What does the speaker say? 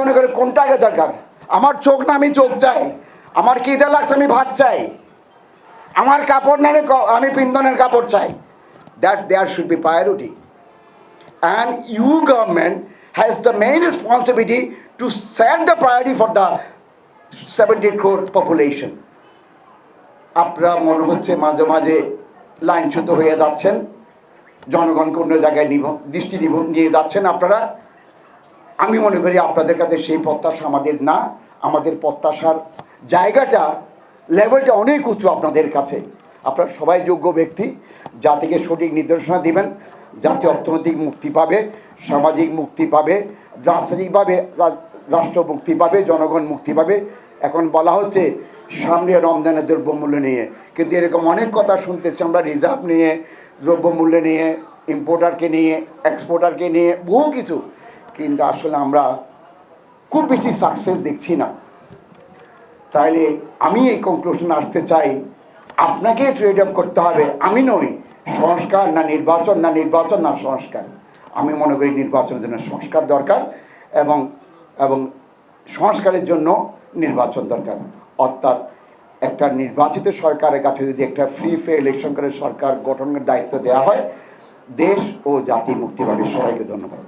মনে করে কোনটা আগে দরকার? আমার চোখ না, আমি চোখ চাই। আমার খিদে লাগছে, আমি ভাত চাই। আমার কাপড় না, আমি পিন্দনের কাপড় চাই। That there should be priority and you government has the main responsibility to set the priority for the 70 crore population আপনারা মনে হচ্ছে মাঝে মাঝে লাইনচ্যুত হয়ে যাচ্ছেন? জনগণকে অন্য জায়গায় নিব দৃষ্টি নিব নিয়ে যাচ্ছেন আপনারা? আমি মনে করি আপনাদের কাছে সেই প্রত্যাশা আমাদের না। আমাদের প্রত্যাশার জায়গাটা লেভেলটা অনেক উঁচু আপনাদের কাছে। আপনারা সবাই যোগ্য ব্যক্তি জাতিকে সঠিক নির্দেশনা দিবেন জাতি অর্থনৈতিক মুক্তি পাবে, সামাজিক মুক্তি পাবে রাজনৈতিকভাবে রাষ্ট্র মুক্তি পাবে, জনগণ মুক্তি পাবে। এখন বলা হচ্ছে, সামনে রমজানের দ্রব্যমূল্য নিয়ে। কিন্তু এরকম অনেক কথা শুনতেছি আমরা, রিজার্ভ নিয়ে, দ্রব্যমূল্য নিয়ে ইম্পোর্টারকে নিয়ে এক্সপোর্টারকে নিয়ে, বহু কিছু। কিন্তু আসলে আমরা খুব বেশি সাকসেস দেখছি না। তাইলে আমি এই কনক্লুশন আসতে চাই, আপনাকে ট্রেড অফ করতে হবে। আমি নই, সংস্কার না নির্বাচন না নির্বাচন, না সংস্কার। আমি মনে করি নির্বাচনের জন্য সংস্কার দরকার এবং এবং সংস্কারের জন্য নির্বাচন দরকার। অর্থাৎ একটা নির্বাচিত সরকারের কাছে যদি একটা ফ্রি ফে ইলেকশন করে সরকার গঠনের দায়িত্ব দেওয়া হয়, দেশ ও জাতি মুক্তি পাবে। সবাইকে ধন্যবাদ।